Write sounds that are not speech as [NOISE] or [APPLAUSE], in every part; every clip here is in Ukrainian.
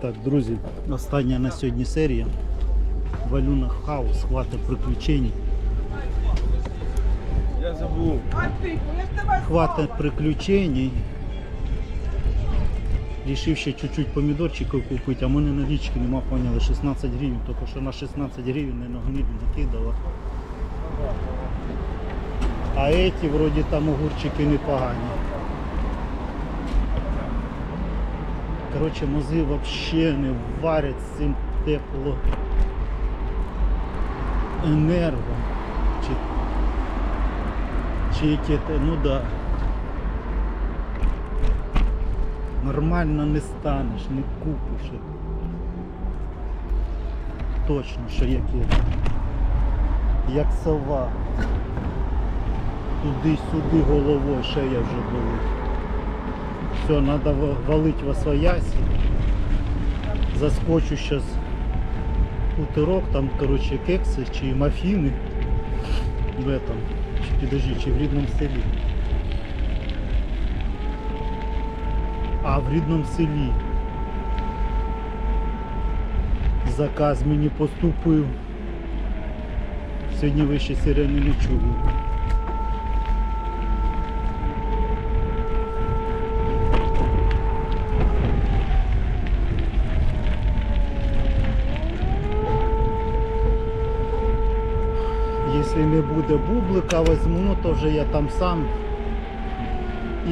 Так, друзі, остання на сьогодні серія. Валюна хаос, хвата приключень. Я забув. Хвата приключень. Рішив ще чуть-чуть помідорчиків купити, а мене налічки нема, поняли, 16 гривень, тільки що на 16 гривень не на гниль накидала. А эти вроді там огурчики непогані. Коротше, мози взагалі не варять з цим тепло енерго. Чи, чи яке те, ну да. Нормально не станеш, не купиш. Точно, що як, я- як сова. Туди-сюди головою, ще я вже болить. Все, надо валить во свояси. Заскочу сейчас хуторок, там, короче, кекси чи мафіни в этом, чи підожди, чи в рідному селі. А в рідному селі заказ мені поступив. Сьогодні ви ще сирени не чули. Якщо не буде бублика возьму, то вже я там сам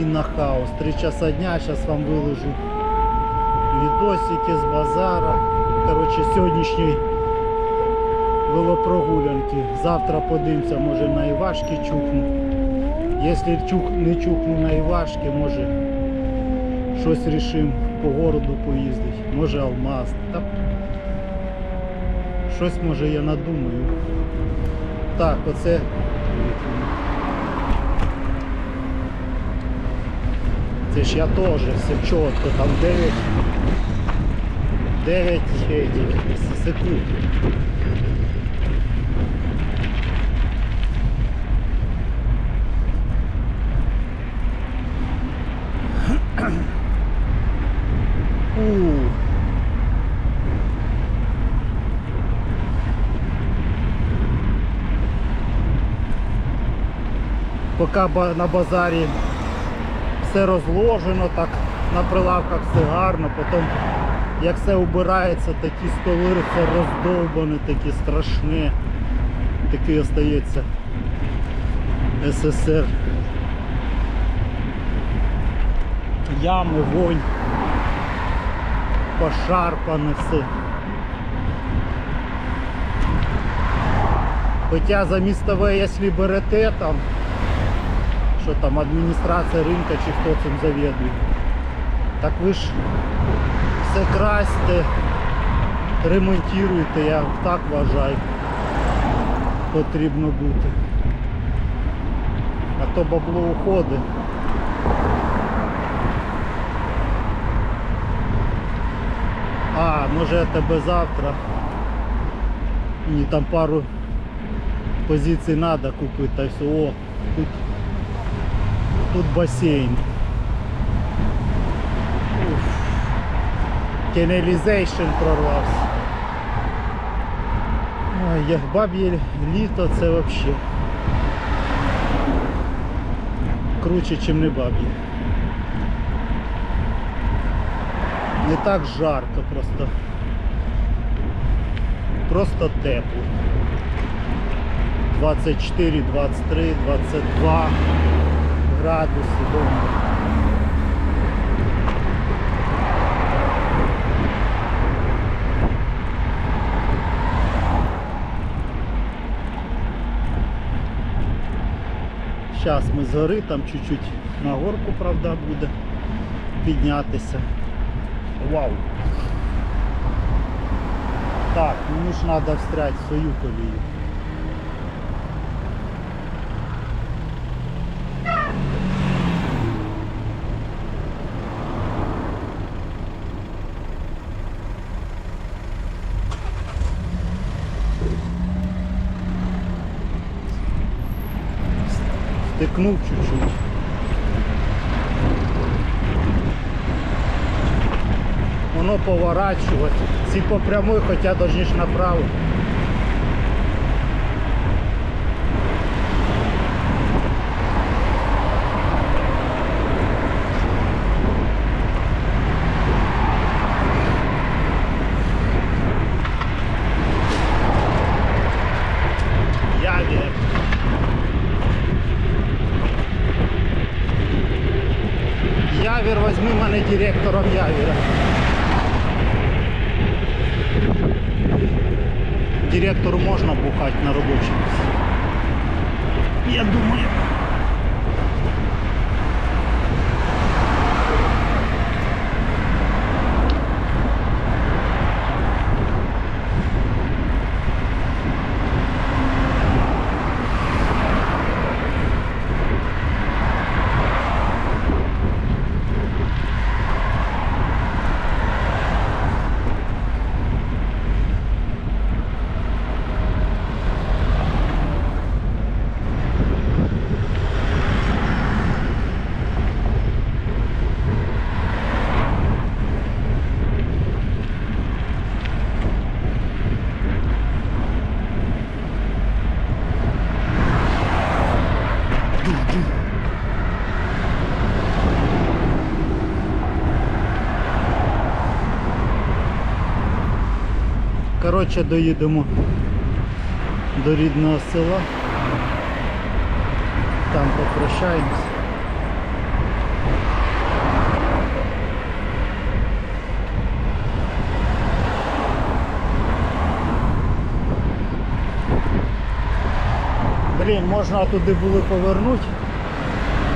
і на хаос. Три часа дня, зараз вам виложу відосики з базара. Коротше, сьогоднішньої велопрогулянки. Завтра подивимося, може на Івашки чухну. Якщо чух, не чухну на Івашки, може щось рішим по городу поїздити. Може алмаз. Та щось може я надумаю. Так, оце. Це ж я теж все чітко, там 9 9 этих секунд. У. Поки на базарі все розложено, так на прилавках все гарно, потім як все убирається, такі столи все роздовбане, такі страшні. Такий остається СССР. Ями, вонь, пошарпане все. Хоча за містове, якщо берете там, що там адміністрація ринка чи хто цим завідує. Так ви ж все красьте, ремонтуєте, я так вважаю. Потрібно бути. А то бабло уходить. А, може я тебе завтра. Мені там пару позицій треба купити, та все. О, тут Тут басейн. Каналізейшн прорвався. Ой, як баб'є літо це взагалі круче, ніж не баб'є. Не так жарко просто. Просто тепло. 24, 23, 22 градуси дома. Зараз ми згори, там чуть-чуть на горку, правда, буде піднятися. Вау! Так, мені ж треба встрять в свою колію. Втикнув чуть-чуть. Воно поворачувати. Ці по прямой, хоча должны направо. Коротше, доїдемо до рідного села. Там попрощаємось. Блін, можна туди було повернути.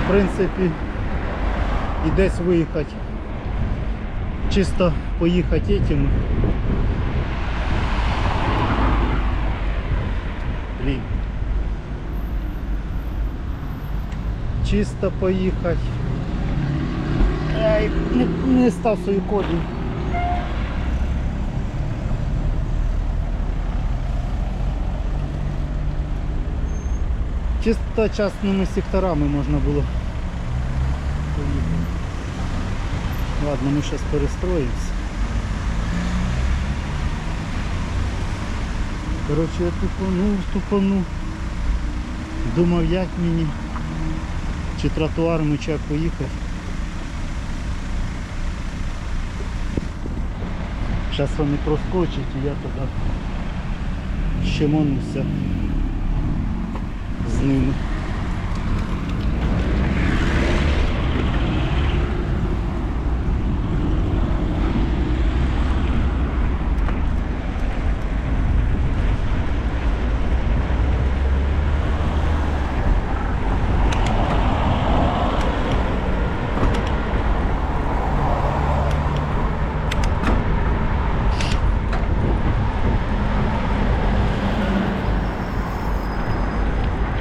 В принципі, і десь виїхати. Чисто поїхати этим. Блін. Чисто поїхати. Ай, не, не став свою коду. Чисто частними секторами можна було поїхати. Ладно, ми зараз перестроїмося. Коротше, я тупанув, тупанув. Думав, як мені. Чи тротуарами, чи як поїхати. Зараз вони проскочать і я туди щемонуся з ними.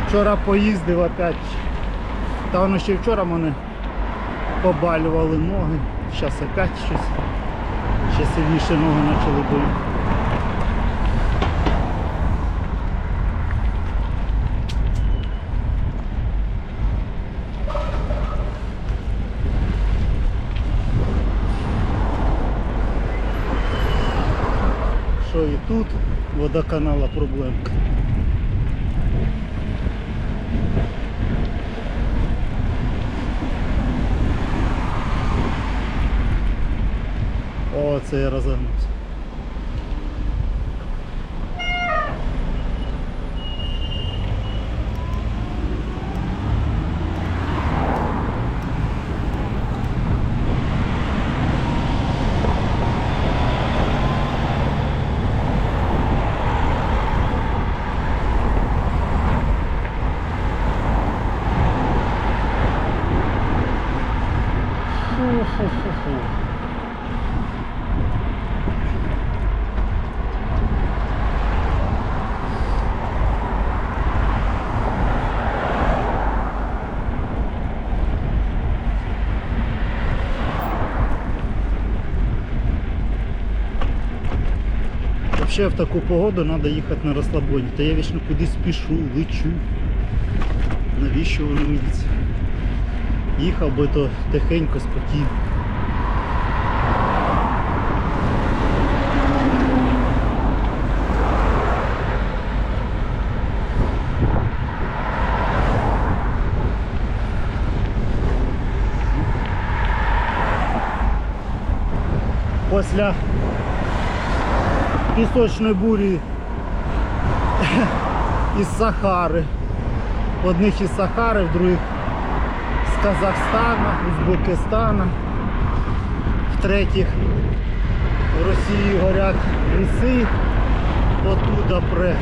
Вчора поїздив опять. Та воно ще вчора мене побалювали ноги. Зараз опять щось. Ще сильніше ноги почали боліти. Що і тут водоканала проблемка. Це я розогнувся. Фу-фу-фу-фу. ще в таку погоду треба їхати на розслабоні. Та я вічно кудись пішу, лечу. Навіщо воно мені? Їхав би то тихенько, спокійно. Після пісочної бурі [LAUGHS] із Сахари. Одних із Сахари, в других з Казахстана, Узбекистана, в третіх в Росії горять ліси, оттуда пре.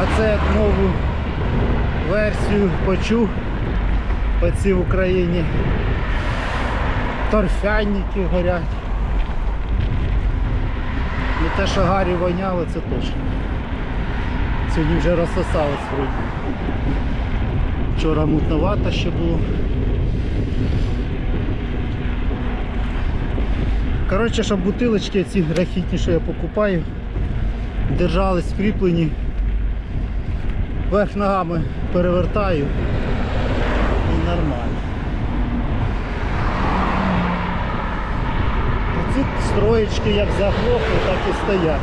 А це як нову версію почув по цій Україні. Торфяники горять. Ну те, що Гарі воняло, це точно. Сьогодні вже розсосалось вроді. Вчора мутновато ще було. Коротше, щоб бутилочки ці графітні, що я покупаю, держались вкріплені. Верх ногами перевертаю і нормально. Ці строєчки як заглохли, так і стоять.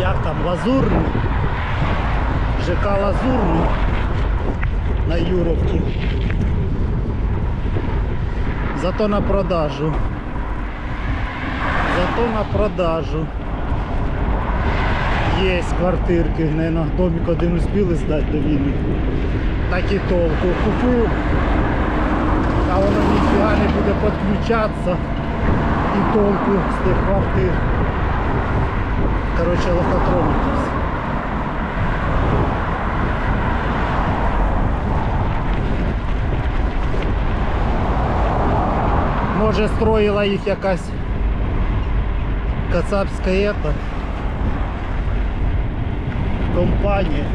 Як там лазурний? ЖК Лазурний на Юровці. Зато на продажу. Зато на продажу. Є квартирки, наверное, домик один успіли здати до війни. Так і толку. Купив, а воно ніфіга не буде підключатися і толку з тих квартир. Коротше, лохотронитись. Може строїла їх якась кацапська ета. Компанія.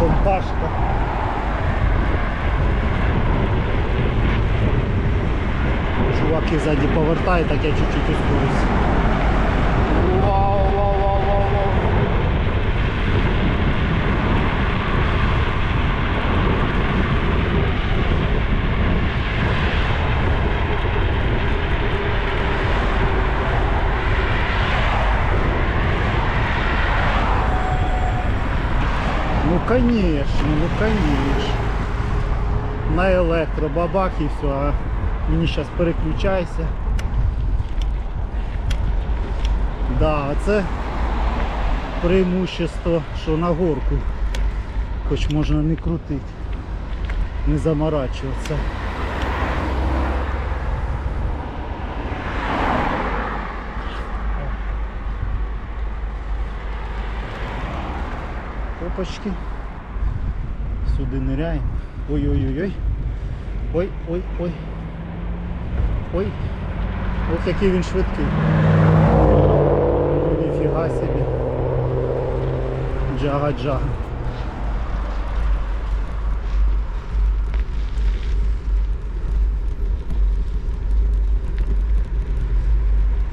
Компашка. Чуваки ззаді повертають, так я чуть-чуть ускорюсь. Вау, вау, вау, вау, вау. Ну конечно, ну конечно. На електро бабах і все, мені зараз переключайся. Да, а це преимущество, що на горку. Хоч можна не крутити, не заморачуватися. Опачки. Сюди ниряємо. Ой-ой-ой-ой. Ой-ой-ой. Ой. Ось який він швидкий. Ніфіга собі. Джага-джага.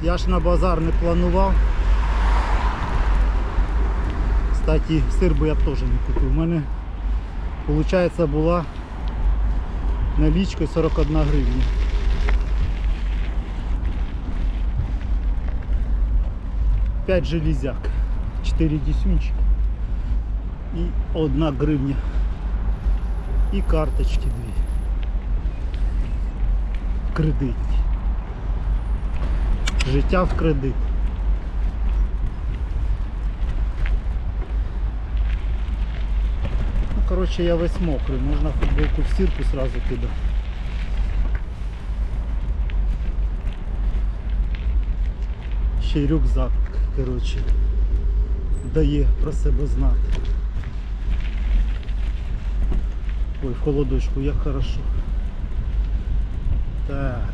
Я ж на базар не планував. Кстати, сир би я теж не купив. У мене, виходить, була налічка 41 гривня. П'ять железяк, 4 десюнчика і одна гривня. І карточки дві. Кредитні. Життя в кредит. Ну, короче, я весь мокрий, можна футболку в стирку сразу кидати. Й рюкзак, короче, дає про себе знати. Ой, в холодочку, як хорошо. Так.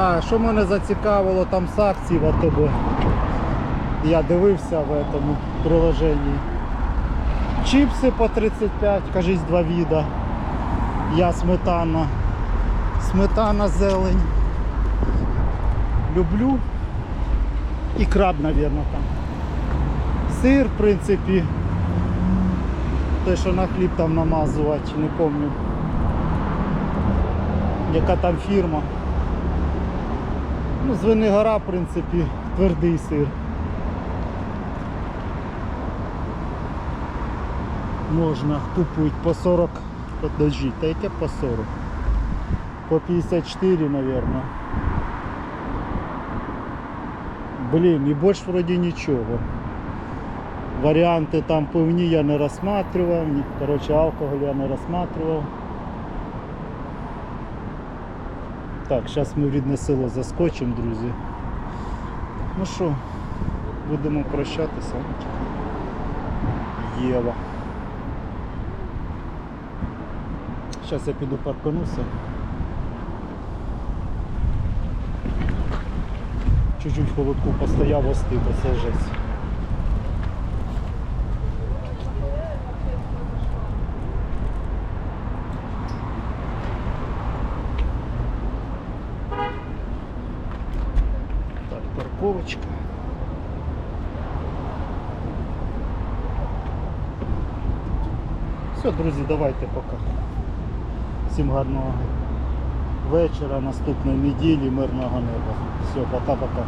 А, що мене зацікавило там з акцій в АТБ. Я дивився в цьому приложенні. Чіпси по 35, кажись, два віда. Я сметана. Сметана зелень. Люблю. І краб, мабуть, там. Сир, в принципі, те, що на хліб там намазувати, не пам'ятаю. Яка там фірма. Ну, Звенигора, в принципі, твердий сир. Можна купити по 40, подожди, та яке по 40? По 54, наверное. Блін, і більш вроді нічого. Варіанти там пивні я не розсматривав, коротше, алкоголь я не розсматривав. Так, зараз ми в рідне село заскочимо, друзі. Ну що, будемо прощатися. Єва. Зараз я піду паркануся. Чуть-чуть холодку постояв, остив, це жесть. Так, парковочка. Все, друзі, давайте пока. Всім гарного вечора, наступної неділі, мирного неба. Все, пока-пока.